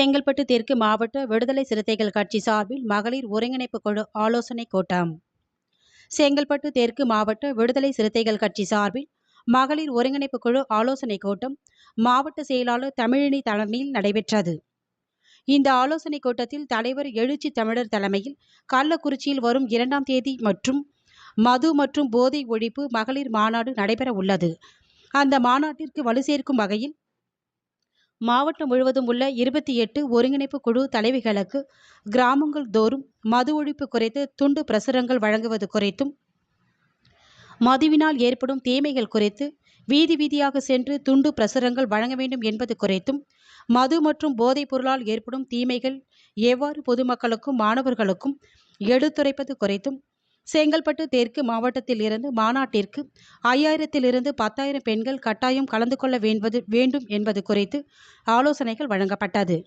செங்கல்பட்டு தெற்கு மாவட்ட விடுதலை சிறுத்தைகள் கட்சி சார்பில் மகளிர் ஒருங்கிணைப்பு குழு ஆலோசனை கூட்டம். செங்கல்பட்டு தெற்கு மாவட்ட விடுதலை சிறுத்தைகள் கட்சி சார்பில் மகளிர் ஒருங்கிணைப்பு குழு ஆலோசனை கூட்டம் மாவட்ட செயலாளர் தமிழினி தலைமையில் நடைபெற்றது. இந்த ஆலோசனை கூட்டத்தில் தலைவர் எழுச்சி தமிழர் தலைமையில் கள்ளக்குறிச்சியில் வரும் இரண்டாம் தேதி மற்றும் மது மற்றும் போதை ஒழிப்பு மகளிர் மாநாடு நடைபெற உள்ளது அந்த மாநாட்டிற்கு வலு சேர்க்கும் வகையில் மாவட்டம் முழுவதும் உள்ள இருபத்தி எட்டு ஒருங்கிணைப்பு குழு தலைவிகளுக்கு கிராமங்கள் தோறும் மது ஒழிப்பு குறித்து துண்டு பிரசுரங்கள் வழங்குவது குறித்தும் மதுவினால் ஏற்படும் தீமைகள் குறித்து வீதி வீதியாக சென்று துண்டு பிரசுரங்கள் வழங்க வேண்டும் என்பது குறித்தும் மது மற்றும் போதைப் பொருளால் ஏற்படும் தீமைகள் எவ்வாறு பொதுமக்களுக்கும் மாணவர்களுக்கும் எடுத்துரைப்பது குறித்தும் செங்கல்பட்டு தெற்கு மாவட்டத்தில் இருந்து மாநாட்டிற்கு ஐயாயிரத்திலிருந்து பத்தாயிரம் பெண்கள் கட்டாயம் கலந்து கொள்ள வேண்பது வேண்டும் என்பது குறித்து ஆலோசனைகள் வழங்கப்பட்டது.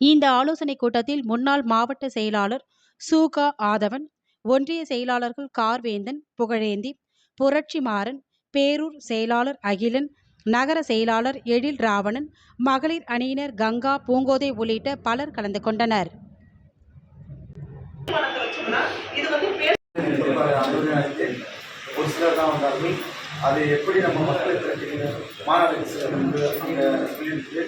இந்த ஆலோசனை கூட்டத்தில் முன்னாள் மாவட்ட செயலாளர் சூகா ஆதவன் ஒன்றிய செயலாளர்கள் கார்வேந்தன் புகழேந்தி புரட்சி மாறன் பேரூர் செயலாளர் அகிலன் நகர செயலாளர் எழில் ராவணன் மகளிர் அணியினர் கங்கா பூங்கோதை உள்ளிட்ட பலர் கலந்து கொண்டனர். ஒரு சிலர் தான் வந்தார்கள். அது எப்படி நம்ம மக்களுக்கு திரட்டி சிலர் வந்து அங்கே சொல்லியிருக்கு.